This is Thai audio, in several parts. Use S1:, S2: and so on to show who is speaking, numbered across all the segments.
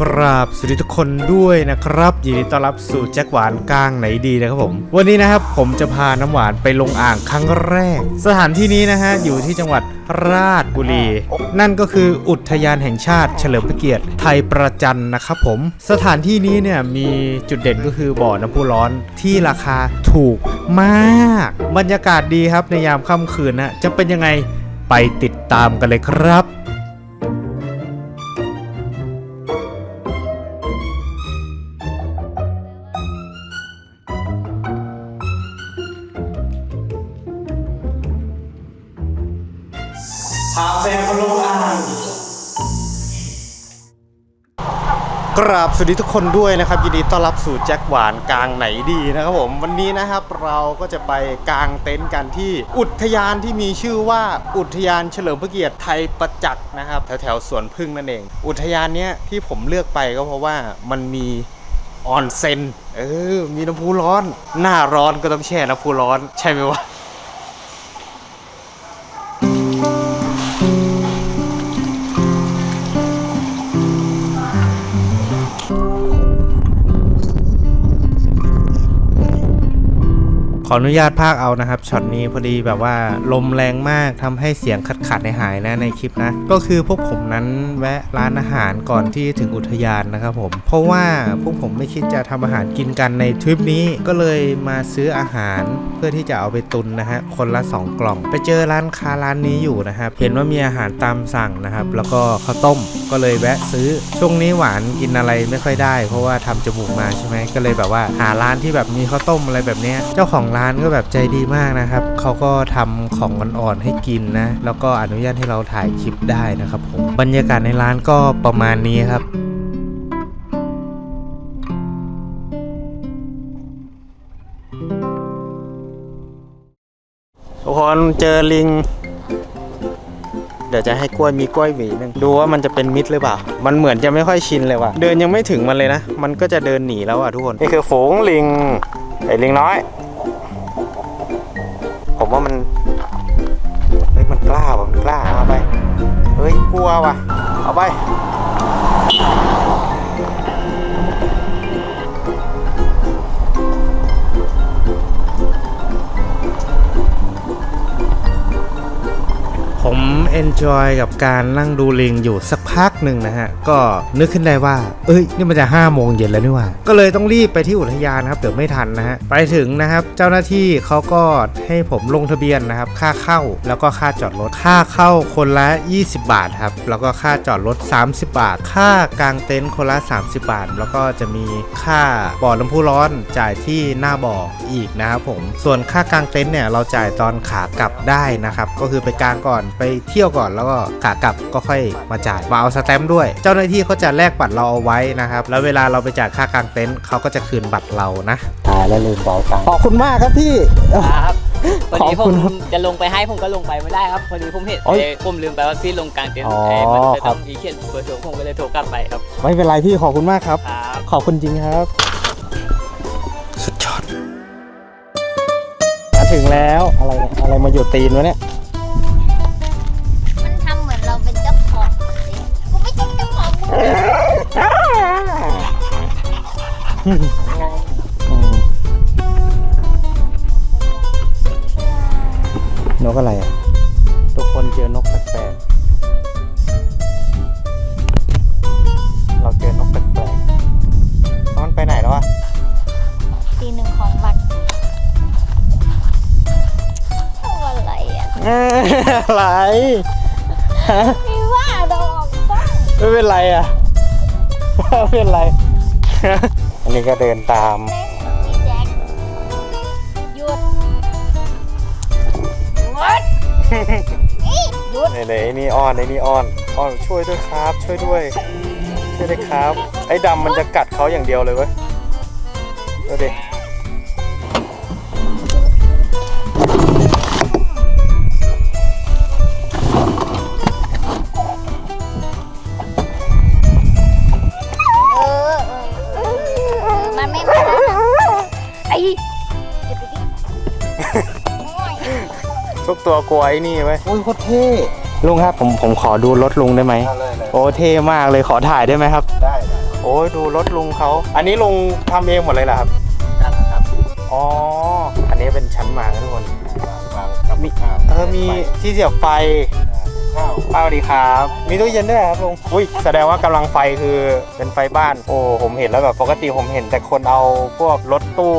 S1: กราบสวัสดีทุกคนด้วยนะครับยินดีต้อนรับสู่แจ็คหวานกลางไหนดีนะครับผม วันนี้นะครับผมจะพาน้ำหวานไปลงอ่างครั้งแรก สถานที่นี้นะฮะอยู่ที่จังหวัดราชบุรี นั่นก็คืออุทยานแห่งชาติเฉลิมพระเกียรติไทยประจันนะครับผม สถานที่นี้เนี่ยมีจุดเด่นก็คือบ่อน้ำพุร้อนที่ราคาถูกมาก บรรยากาศดีครับในยามค่ำคืนนะจะเป็นยังไงไปติดตามกันเลยครับ พาแฟนมาลงอ่างกราบสวัสดีทุกคนด้วยนะครับยินดีต้อนรับสู่แจ็คหวานกลางไหนดีนะครับผมวันนี้นะครับเราก็จะไปกางเต็นท์กันที่อุทยานที่มีชื่อว่าอุทยานเฉลิมพระเกียรติไทยประจักษ์นะครับแถวแถวสวนพึ่งนั่นเอง อุทยานเนี้ยที่ผมเลือกไปก็เพราะว่ามันมีออนเซ็นเออมีน้ำพุร้อน หน้าร้อนก็ต้องแช่น้ำพุร้อน ใช่ไหมวะ ออนุญาตภาคเอานะครับช็อตนี้พอดีแบบว่าลมแรงมากทำให้เสียงขัดขัดในหายนะในคลิปนะ ก็คือพวกผมนั้นแวะร้านอาหารก่อนที่ถึงอุทยานนะครับผม เพราะว่าพวกผมไม่คิดจะทำอาหารกินกันในทริปนี้ก็เลยมาซื้ออาหารเพื่อที่จะเอาไปตุนนะฮะคนละ 2 กล่อง ไปเจอร้านค้าร้านนี้อยู่นะครับเห็นว่ามีอาหารตามสั่งนะครับ แล้วก็ข้าวต้มก็เลยแวะซื้อช่วงนี้หวานกินอะไรไม่ค่อยได้ เพราะว่าทำจมูกมาใช่ไหมก็เลยแบบว่าหาร้านที่แบบมีข้าวต้มอะไรแบบเนี้ยเจ้าของร้านก็แบบใจดีมากนะครับ เขาก็ทำของอ่อนๆให้กินนะ แล้วก็อนุญาตให้เราถ่ายคลิปได้นะครับผม บรรยากาศในร้านก็ประมาณนี้ครับทุกคนเจอลิง เดี๋ยวจะให้กล้วยมีกล้วยหวีหนึงดูว่ามันจะเป็นมิตรหรือเปล่า มันเหมือนจะไม่ค่อยชินเลยว่ะ เดินยังไม่ถึงมันเลยนะ มันก็จะเดินหนีแล้วอะทุกคน นี่คือฝูงลิงไอ้ลิงน้อย ผมว่ามัน เฮ้ย มันกล้าว่ะมันกล้า เอาไป เฮ้ย กลัวว่ะ เอาไป ผมเอนจอยกับการนั่งดูลิงอยู่สักพัก หนึ่งนะฮะ ก็นึกขึ้นได้ว่า เอ้ย นี่มันจะ5้าโมงเย็นแล้วนี่ว่า ก็เลยต้องรีบไปที่อุทยานนะครับเดี๋ยวไม่ทันนะฮะ ไปถึงนะครับ เจ้าหน้าที่เขาก็ให้ผมลงทะเบียนนะครับ ค่าเข้าแล้วก็ค่าจอดรถ ค่าเข้าคนละ 20 บาทครับ แล้วก็ค่าจอดรถ 30 บาท ค่ากางเต็นท์คนละ 30 บาท แล้วก็จะมีค่าบ่อน้ำพุร้อนจ่ายที่หน้าบ่ออีกนะครับผม ส่วนค่ากางเต็นท์เนี่ยเราจ่ายตอนขากลับได้นะครับ ก็คือไปกางก่อนไปเที่ยวก่อนแล้วก็ขากลับก็ค่อยมาจ่ายมาเอาสแตมป์ด้วย เจ้าหน้าที่เขาจะแลกบัตรเราเอาไว้นะครับ แล้วเวลาเราไปจ่ายค่ากางเต็นท์เขาก็จะคืนบัตรเรานะ ตายแล้วลืมเป๋าตังค์ขอบคุณมากครับพี่
S2: ครับพอดี
S1: ขอบ
S2: ผ
S1: คุ
S2: ม
S1: ณครับ
S2: จะลงไปให้ผมก็ลงไปไม่ได้ครับพอดีผมเห็น
S1: โอ๊ย
S2: เอ้ยผมลืมไปว่าพี่ลงกลางเต็นท์
S1: อ๋อ
S2: เอ้ยมันจะ
S1: ครั
S2: ต้อบงมีเขียนเบอร์โทรผมก็เลยโทรกลับไปครับ
S1: ไม่เป็นไรพี่ขอบคุณมากครับ
S2: ครับ
S1: ขอบคุณจริงครับ สุดยอดมาถึงแล้วอะไรเนี่ยอะไรมาอยู่ตีนวะเนี่ย
S3: นกอะ
S1: ไรอะ ทุกคนเจอนกแปลกๆ เราเจอนกแปลกๆแล้วมันไปไหนแล้วอะ
S3: ตีหนึ่งของวันเอาอะไรอะ
S1: อะไรฮะ
S3: ไม่ว่าเราออกบ้าง
S1: ไม่เป็นไรอะไม่เป็นไรอั นนี้ก็เดินตาม
S3: เล่นพี่แจ็คหยุดหยุดนี่หยุด
S1: ไหนๆไอ้นี่อ้อนไอ้นี่อ้อนอ้อนช่วยด้วยครับ ช่วยด้วย ช่วยด้วยครับ ไอ้ดำมันจะกัดเขาอย่างเดียวเลยเว้ยดูดิ ตัวกลัวไอ้นี่ไว้ยโอ้ยโคตรเท่ลุงครับผมผมขอดูรถลุงได้ไหมโอ้เท่มากเลยขอถ่ายได้ไหมครับ
S4: ได้
S1: โอ้ยดูรถลุงเขาอันนี้ลุงทำเองหมดเลยเหรอครับ
S2: นั่นแหละครับ
S1: อ๋ออันนี้เป็นชั้นมานะทุกคน
S4: วางกับ
S1: มี
S4: ข้าว
S1: เออมีที่เสียบไฟ
S4: ข้าว
S1: ป้าสวัสดีครับ มีตู้เย็นด้วยเหรอครับลุงอุ้ยแสดงว่ากำลังไฟคือเป็นไฟบ้าน โอ้ผมเห็นแล้วแบบปกติผมเห็นแต่คนเอาพวกรถตู้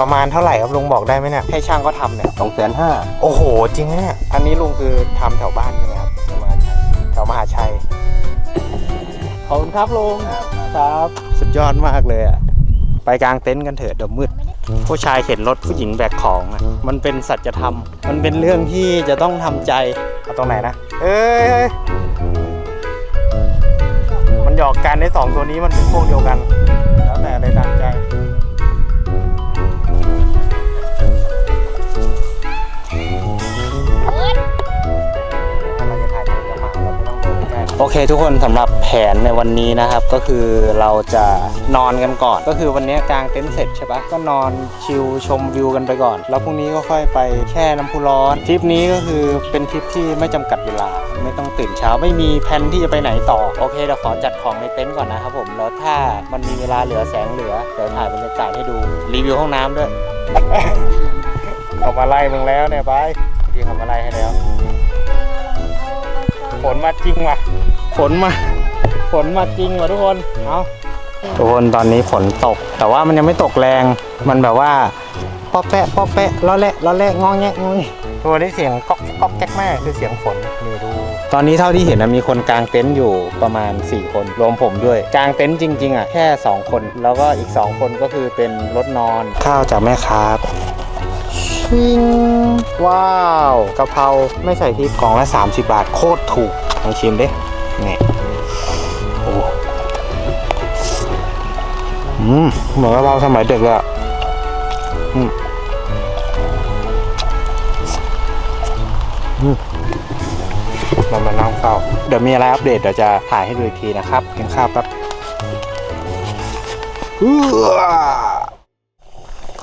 S1: ประมาณเท่าไหร่ครับลุงบอกได้ไหมเนี่ยให้ช่างก็ทำเนี่ย
S4: สองแสนห้า
S1: โอ้โห จริงไหมเนี่ยอันนี้ลุงคือทำแถวบ้านใช่ไหมครับ
S4: ประมาณใช่
S1: แถวมหาชัยขอบคุณครับลุงครับสุดยอดมากเลยอะไปกลางเต็นท์กันเถอะเดี๋ยวมืด ผู้ชายเข็นรถผู้หญิงแบกของอะมันเป็นสัจธรรม มันเป็นเรื่องที่จะต้องทำใจเอาต รงไหนนะเอ้ยเอ้ยมันหยอกกันในสองตัวนี้มันเป็นพวกเดียวกัน แล้วแต่เลยตามใจถ้าเราจะถ่ายทำกับหมาเราไม่ต้องเดินใกล้โอเคทุกคนสำหรับแผ นในวันนี้นะครับก็คือเราจะนอนกันก่อน ก็คือวันนี้กลางเต็นท์เสร็จใช่ปะก็นอนชิลชมวิวกันไปก่อน แล้วพรุ่งนี้ก็ค่อยไปแช่น้ำพุร้อนทริปนี้ก็คือเป็นทริปที่ไม่จำกัดเวลา ไม่ต้องตื่นเช้าไม่มีแผนที่จะไปไหนต่อโอเคเดี๋ยวขอจัดของในเต็นท์ก่อนนะครับผมแล้วถ้ามันมีเวลาเหลือแสงเหลือเดี๋ยวถ่ายบรรยากาศให้ดูรีวิวห้องน้ำด้วยเขามาไล่มึงแล้วเนี่ยบายพี่เขามาไล่ให้แล้วฝนมาจริงว่ะฝนมา ฝนมาจริงว่ะทุกคน เอาทุกคนตอนนี้ฝนตก แต่ว่ามันยังไม่ตกแรง มันแบบว่าปอแปะปอแปะล้อแหละล้อแหละงอแงะงอแงะตัวนี้เสียงก๊อกก๊อกแก๊กแม่คือเสียงฝนนี่ดู ตอนนี้เท่าที่เห็นนะมีคนกางเต็นท์อยู่ประมาณ 4 คนรวมผมด้วยกางเต็นท์จริง ๆอะแค่ 2 คน แล้วก็อีก 2 คนก็คือเป็นรถนอน ข้าวจากแม่ค้าชิงว้าวกะเพราไม่ใส่พริกกล่องละ 30 บาทโคตรถูกลองชิมดินี่โเหมือนกะเราสมัยเด็กเลยอะอืมอืมามานั่งเฝ้า เดี๋ยวมีอะไรอัปเดตเดี๋ยวจะถ่ายให้ดูอีกทีนะครับกินข้าวแป๊บ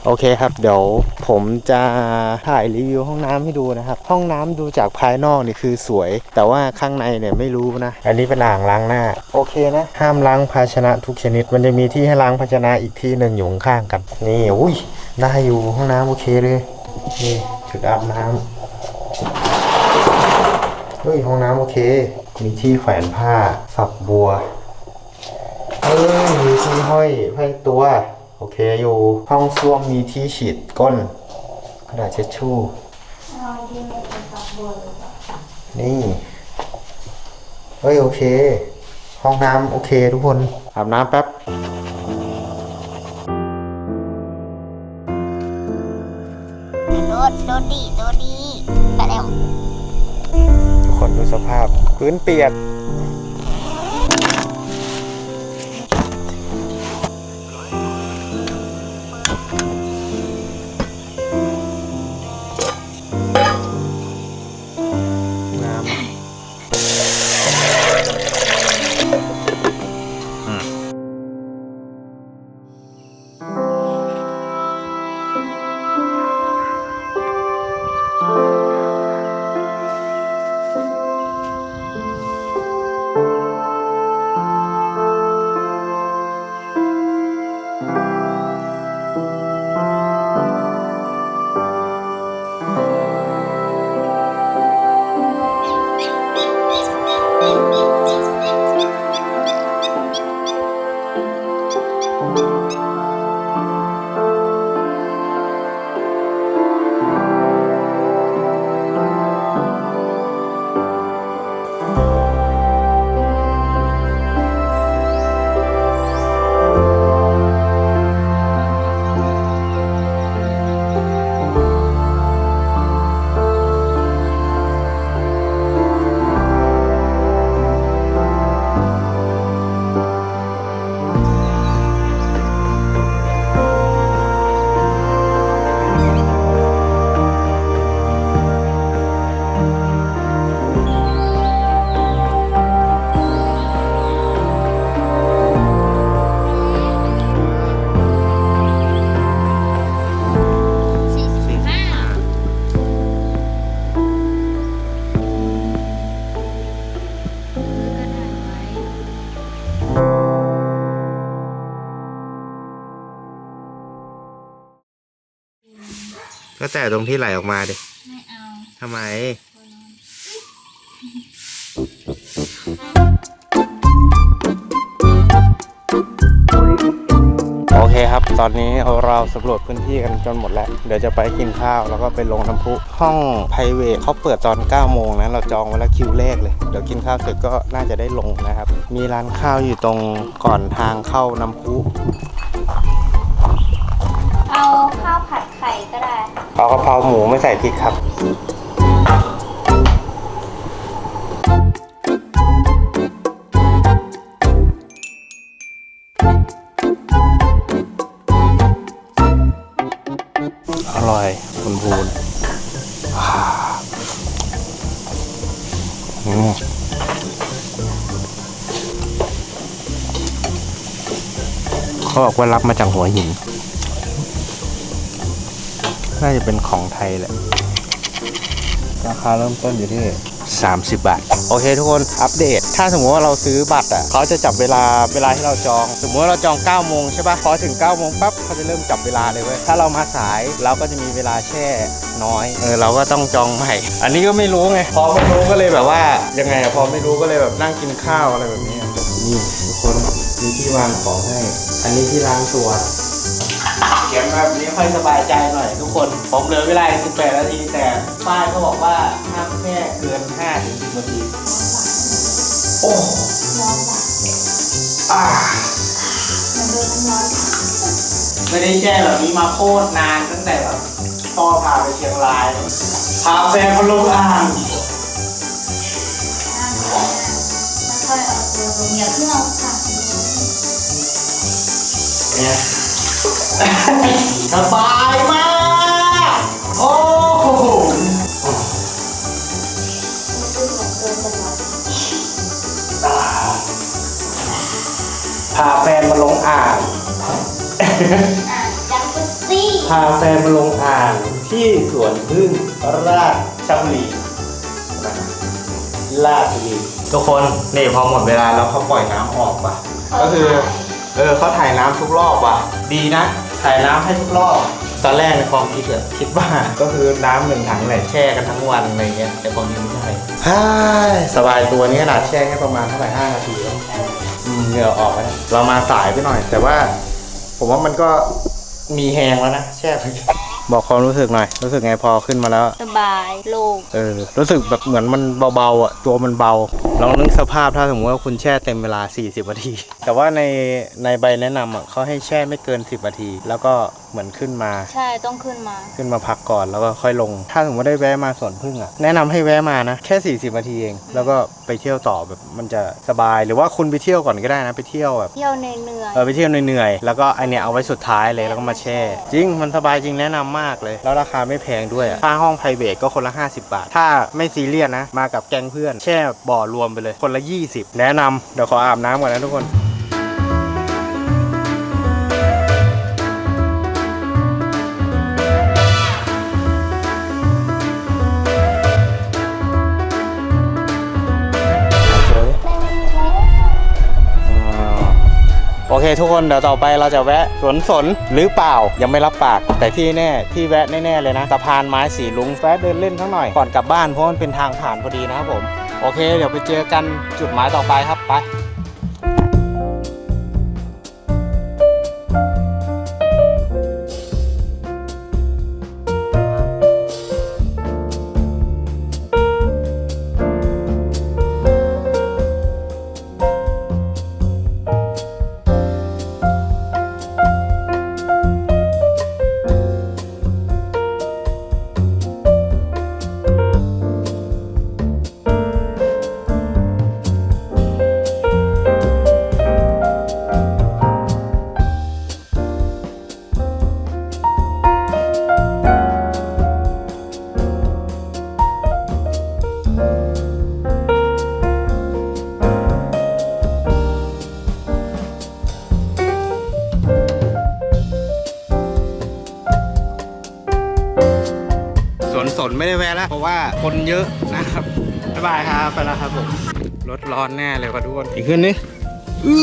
S1: โอเคครับ เดี๋ยวผมจะถ่ายรีวิวห้องน้ำให้ดูนะครับ ห้องน้ำดูจากภายนอกนี่คือสวย แต่ว่าข้างในเนี่ยไม่รู้นะ อันนี้เป็นอ่างล้างหน้า โอเคนะ ห้ามล้างภาชนะทุกชนิด มันจะมีที่ให้ล้างภาชนะอีกที่หนึ่งอยู่ข้างๆกันนี่อุ้ยได้อยู่ห้องน้ำโอเคเลยนี่จุดอาบน้ำเฮ้ยห้องน้ำโอเค มีที่แขวนผ้าฝักบัวเอ้ยมีที่ห้อยห้อยตัว โอเคอยู่ ห้องส้วมมีที่ฉีดก้นกระดาษเช็ดชู่นี่เฮ้ยโอเค ห้องน้ำโอเคทุกคน อาบน้ำแป๊บ
S3: โดดโดดดีโดดดีไปแล้ว
S1: ทุกคนดูสภาพ พื้นเปียก ก็แต่ตรงที่ไหลออกมาดิ
S3: ไม่เอา
S1: ทำไม โอเคครับ ตอนนี้เราสำรวจพื้นที่กันจนหมดแล้ว เดี๋ยวจะไปกินข้าวแล้วก็ไปลงน้ำพุห้องไพรเวทเขาเปิดตอน 9 โมงนะ เราจองไว้แล้วคิวแรกเลย เดี๋ยวกินข้าวเสร็จก็น่าจะได้ลงนะครับ มีร้านข้าวอยู่ตรงก่อนทางเข้าน้ำพุ
S3: เอาข้าวผัดไข่ก็ได้
S1: เอากะเพราหมูไม่ใส่พริกครับ อร่อยคุณพูนเขาบอกว่ารับมาจากหัวหิน น่าจะเป็นของไทยแหละ ราคาเริ่มต้นอยู่ที่ 30 บาท โอเคทุกคนอัปเดต ถ้าสมมติว่าเราซื้อบัตรอะเขาจะจับเวลาเวลาที่เราจอง สมมติว่าเราจอง 9 โมงใช่ปะพอถึง 9 โมงปั๊บเขาจะเริ่มจับเวลาเลยเว้ยถ้าเรามาสายเราก็จะมีเวลาแช่น้อยเออเราก็ต้องจองใหม่ อันนี้ก็ไม่รู้ไงพอไม่รู้ก็เลยแบบว่ายังไงอะพอไม่รู้ก็เลยแบบนั่งกินข้าวอะไรแบบนี้อะนี่ทุกคนมีที่วางของให้ อันนี้ที่ล้างตัว เขียนแบบนี้ค่อยสบายใจหน่อยทุกคน ผมเหลือเวลาอีก18 นาที แต่ป้ายเขาบอกว่าห้ามแค่เกิน5ถึง10นาที โอ้อ่า
S3: มันโดนน้ำร้อน
S1: ไม่ได้แช่แบบนี้มาโคตรนานตั้งแต่แบบพ่อพาไปเชียงรายพาแฟนมาลงอ่าง
S3: ไม่ค่อยเอาตัวลงอย่าเพิ่งเอาค่ะ
S1: เนี่ย สบายมาก โอ้โห
S3: ซื้อของเกินไปหน่อย
S1: พาแฟนมาลงอ่าง
S3: อะจังกุซี่
S1: พาแฟนมาลงอ่างที่สวนพึ่งราชบุรีราชบุรีทุกคนนี่พอหมดเวลาแล้วเขาปล่อยน้ำออกป่ะ ก็คือ เออเขาถ่ายน้ำทุกรอบว่ะ ดีนะ ถ่ายน้ำให้ทุกรอบ ตอนแรกในความคิดอะคิดว่าก็คือน้ำหนึ่งถังแหละแช่กันทั้งวันอะไรเงี้ยแต่ความจริงไม่ใช่ฮ่ายสบายตัวนี้ขนาดแช่แค่ประมาณเท่าไหร่ห้านาทีแล้วอืมเหงื่อออกแล้วเรามาสายไปหน่อย แต่ว่า ผมว่ามันก็มีแหงแล้วนะแช่ไปบอกความรู้สึกหน่อย รู้สึกไงพอขึ้นมาแล้ว
S3: ส บายโล่ง
S1: เออรู้สึกแบบเหมือนมันเบาๆอะตัวมันเบาลองนึกสภาพถ้าสมมติว่าคุณแช่เต็มเวลา 40นาที แต่ว่าในในใบแนะนำอะเขาให้แช่ไม่เกิน 10นาที แล้วก็เหมือนขึ้นมา
S3: ใช่ต้องขึ้นมา
S1: ขึ้นมาพักก่อนแล้วก็ค่อยลง ถ้าสมมติได้แวะมาสวนพึ่งอะแนะนำให้แวะมานะแค่ 40นาทีเอง แล้วก็ไปเที่ยวต่อแบบมันจะสบายหรือว่าคุณไปเที่ยวก่อนก็ได้นะไปเที่ยวแบบ
S3: เที่ยวเหนื่อย
S1: เออไปเที่ยวเหนื่อยๆ แล้วก็ไอเนี้ยเอาไว้สุดท้ายเลยแล้วก็มาแช่ จริงมันสบายจริงแนะนำมากเลย แล้วราคาไม่แพงด้วยอะค่าห้องไพรเวทก็คนละ 50 บาท ถ้าไม่ซีเรียสนะ มากับแก๊งเพื่อน แช่บ่อรวมไปเลย คนละ 20 แนะนำเดี๋ยวขออาบน้ำก่อนนะทุกคน เคทุกคนเดี๋ยวต่อไปเราจะแวะสวนสนหรือเปล่ายังไม่รับปาก แต่ที่แน่ที่แวะแน่ๆเลยนะสะพานไม้สีลุงแวะเดินเล่นทั้งหน่อยก่อนกลับบ้านเพราะมันเป็นทางผ่านพอดีนะครับผม โอเค เดี๋ยวไปเจอกันจุดหมายต่อไปครับไป เยอะนะครับบ๊ายบายครับไปแล้วครับผมรถร้อนแน่เลยว่ะทุกคนอีกขึ้นนี่อื้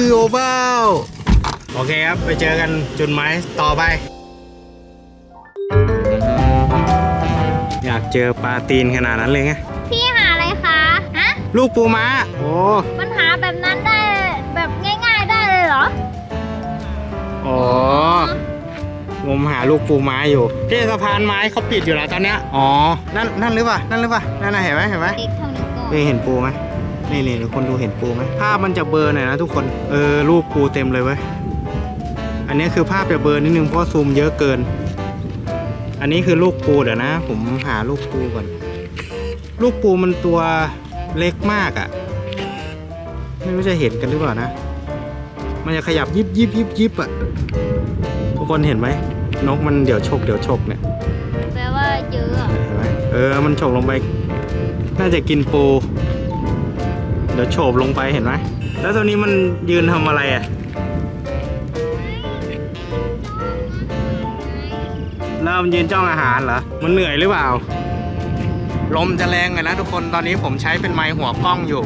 S1: อโอ้เบ้าโอเคครับ ไปเจอกันจุดหมายต่อไป อยากเจอปลาตีนขนาดนั้นเลยไง
S3: พี่หาอะไรคะฮะ
S1: ลูกปูม้าโอ้
S3: มันหาแบบนั้นได้แบบง่าย ๆได้เลยเหรอ
S1: โอ้ งมหาลูกปูม้าอยู่ที่สะพานไม้เขาปิดอยู่แล้วตอนเนี้ยอ๋อนั่นนั่นหรือเปล่านั่นหรือเปล่านั่นน่ะเห็นไหมเห็นไหม
S3: เด็กเท่านี้ก่อน
S1: นี่เห็นปูไหมนี่นี่ทุกคนดูเห็นปูไหมภาพมันจะเบลอร์หน่อยนะทุกคนเออรูปปูเต็มเลยเว้ยอันนี้คือภาพจะเบลอร์นิดนึงเพราะซูมเยอะเกิน อันนี้คือลูกปูเดี๋ยวนะ ผมหาลูกปูก่อน ลูกปูมันตัวเล็กมากอะ่ะ ไม่รู้จะเห็นกันหรือเปล่านะ มันจะขยับยิบยิบยิบยิบอะ่ะทุกคนเห็นไหม นกมันเดี๋ยวฉกเดี๋ยวฉกเนี่ย
S3: แปลว่าเยอะอะ
S1: เห็นไหมเออมันฉกลงไป น่าจะกินปู เดี๋ยวโฉบลงไปเห็นไหมแล้วตัวนี้มันยืนทำอะไรอะ แล้วมันยืนจ้องอาหารเหรอ มันเหนื่อยหรือเปล่า ลมจะแรงเลยนะทุกคนตอนนี้ผมใช้เป็นไม้หัวกล้องอยู่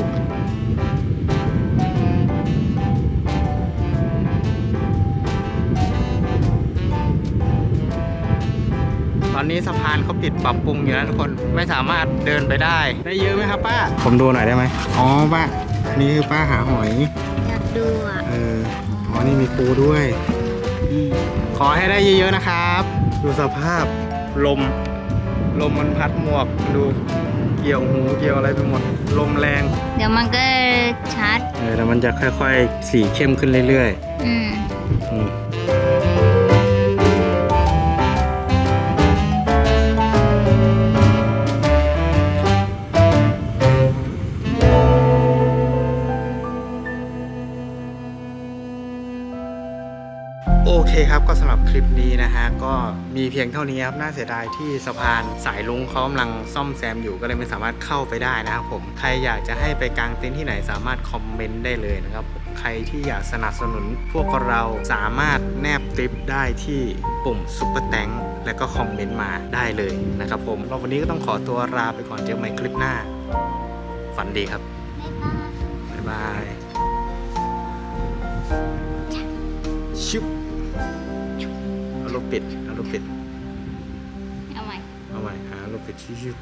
S1: นนี้สะพานเขาปิดปรับปรุงอยู่นะทุกคนไม่สามารถเดินไปได้ ได้เยอะไหมครับป้า ผมดูหน่อยได้ไหมอ๋อป้าอันนี้คือป้าหาหอย
S3: อยากดูอะ
S1: เอออ๋อนี่มีปูด้วย ขอให้ได้เยอะๆนะครับ ดูสภาพลม ลมมันพัดหมวกดูเกี่ยวหูเกี่ยวอะไรไปหมด ลมแรง
S3: เดี๋ยวมันก็ชัด
S1: เออแต่มันจะค่อยๆ สีเข้มขึ้นเรื่อย
S3: อืม
S1: ๆอืม ก็สำหรับคลิปนี้นะฮะก็มีเพียงเท่านี้ครับน่าเสียดายที่สะพานสายลุงเขากำลังซ่อมแซมอยู่ก็เลยไม่สามารถเข้าไปได้นะครับผมใครอยากจะให้ไปกางเต็นท์ที่ไหนสามารถคอมเมนต์ได้เลยนะครับผมใครที่อยากสนับสนุนพวกเราสามารถแนบคลิปได้ที่ปุ่มซุปเปอร์แตงแล้วก็คอมเมนต์มาได้เลยนะครับผมแล้ววันนี้ก็ต้องขอตัวลาไปก่อนเจอกันใหม่คลิปหน้า ฝันดีครับบ๊ายบายชิบ เอาลูกปิดเอาลูกปิด
S3: เอาใหม่
S1: เอาใหม่หาลูกปิดชิบ